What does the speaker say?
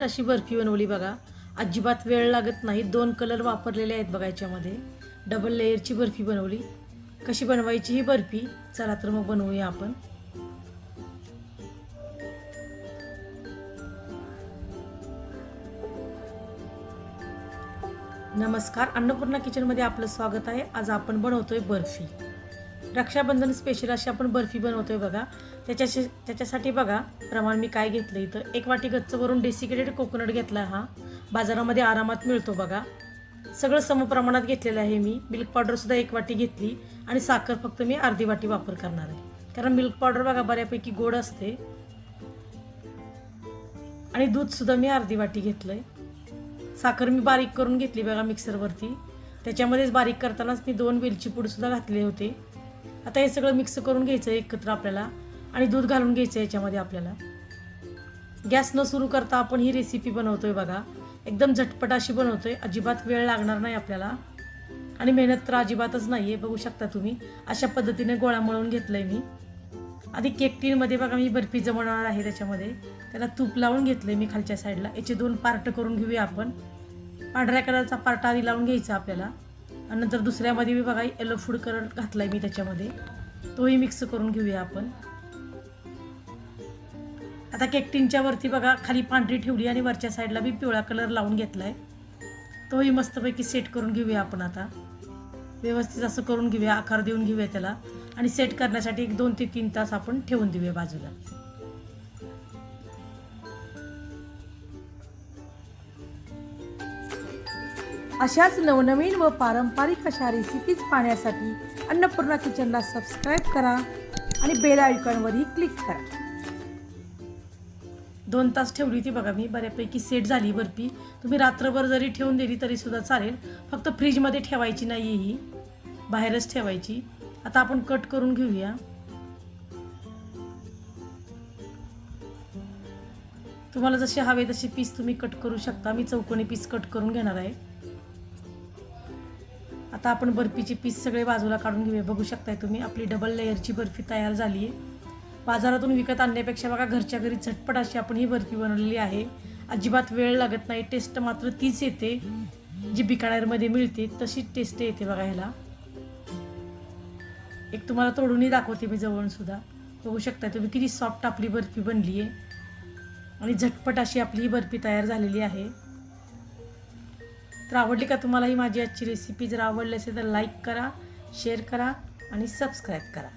अशी बर्फी बनवली बघा. अजिबात वेळ लागत नाही. दोन कलर वापरलेले आहेत बघा याच्यामध्ये. डबल लेअरची बर्फी बनवली. कशी बनवायची ही बर्फी? चला तर मग बनवूया आपण. नमस्कार. अन्नपूर्णा किचनमध्ये आपलं स्वागत आहे. आज आपण बनवतोय बर्फी. रक्षाबंधन स्पेशल अशी आपण बर्फी बनवतोय बघा. त्याच्याशी त्याच्यासाठी बघा प्रमाण मी काय घेतलं इथं. एक वाटी गच्च भरून डेसिकेटेड कोकोनट घेतला हा. बाजारामध्ये आरामात मिळतो बघा. सगळं समप्रमाणात घेतलेलं आहे मी. मिल्क पावडरसुद्धा एक वाटी घेतली आणि साखर फक्त मी अर्धी वाटी वापर करणार आहे. कारण मिल्क पावडर बघा बऱ्यापैकी गोड असते. आणि दूधसुद्धा मी अर्धी वाटी घेतलंय. साखर मी बारीक करून घेतली बघा मिक्सरवरती त्याच्यामध्येच बारीक करतानाच मी दोन वेलची पूडसुद्धा घातले होते. आता हे सगळं मिक्स करून घ्यायचं आहे एकत्र आपल्याला. आणि दूध घालून घ्यायचं आहे याच्यामध्ये आपल्याला. गॅस न सुरू करता आपण ही रेसिपी बनवतोय बघा. एकदम झटपट अशी बनवतोय. अजिबात वेळ लागणार नाही आपल्याला. आणि मेहनत तर अजिबातच नाही आहे बघू शकता तुम्ही. अशा पद्धतीने गोळा मळून आहे मी. आधी केक टीनमध्ये बघा मी बर्फी जमवणार आहे त्याच्यामध्ये. त्याला तूप लावून घेतलं आहे मी खालच्या साईडला याचे दोन पार्ट करून घेऊया आपण. पांढऱ्या कलरचा पार्ट आधी लावून घ्यायचा आपल्याला. आणि नंतर दुसऱ्यामध्ये मी बघा येलो फूड कलर घातलाय मी त्याच्यामध्ये. तोही मिक्स करून घेऊया आपण. आता केकटिनच्या वरती बघा खाली पांढरी ठेवली आणि वरच्या साईडला मी पिवळा कलर लावून घेतलाय. तोही मस्तपैकी सेट करून घेऊया आपण आता. व्यवस्थित असं करून घेऊया आकार देऊन घेऊया त्याला. आणि सेट करण्यासाठी एक दोन ते तीन तास आपण ठेवून देऊया बाजूला. अशाच नवनवीन व पारंपरिक अशा रेसिपीज पाहण्यासाठी अन्नपूर्णा किचनला सबस्क्राईब करा आणि बेल आयकॉनवरही क्लिक करा. दोन तास ठेवली ती बघा मी बऱ्यापैकी सेट झाली बर्फी तुम्ही रात्रभर जरी ठेवून दिली तरीसुद्धा चालेल. फक्त फ्रीजमध्ये ठेवायची नाही आहे ही. बाहेरच ठेवायची. आता आपण कट करून घेऊया. तुम्हाला जसे हवे तसे पीस तुम्ही कट करू शकता. मी चौकोनी पीस कट करून घेणार आहे. आता आपण बर्फीचे पीस सगळे बाजूला काढून घेऊया. बघू शकताय तुम्ही आपली डबल लेअरची बर्फी तयार झाली आहे. बाजारातून विकत आणण्यापेक्षा बघा घरच्या घरी झटपट अशी आपण ही बर्फी बनवलेली आहे. अजिबात वेळ लागत नाही टेस्ट मात्र तीच येते. जी बिकाणेरमध्ये मिळते तशीच टेस्ट येते बघा ह्याला. एक तुम्हाला तोडूनही दाखवते मी जवळून सुद्धा. बघू शकता तुम्ही किती सॉफ्ट आपली बर्फी बनली आहे. आणि झटपट अशी आपली ही बर्फी तयार झालेली आहे. तर आवडली का तुम्हाला ही माझी आजची रेसिपी जर आवडली असेल तर लाईक करा शेअर करा आणि सबस्क्राईब करा.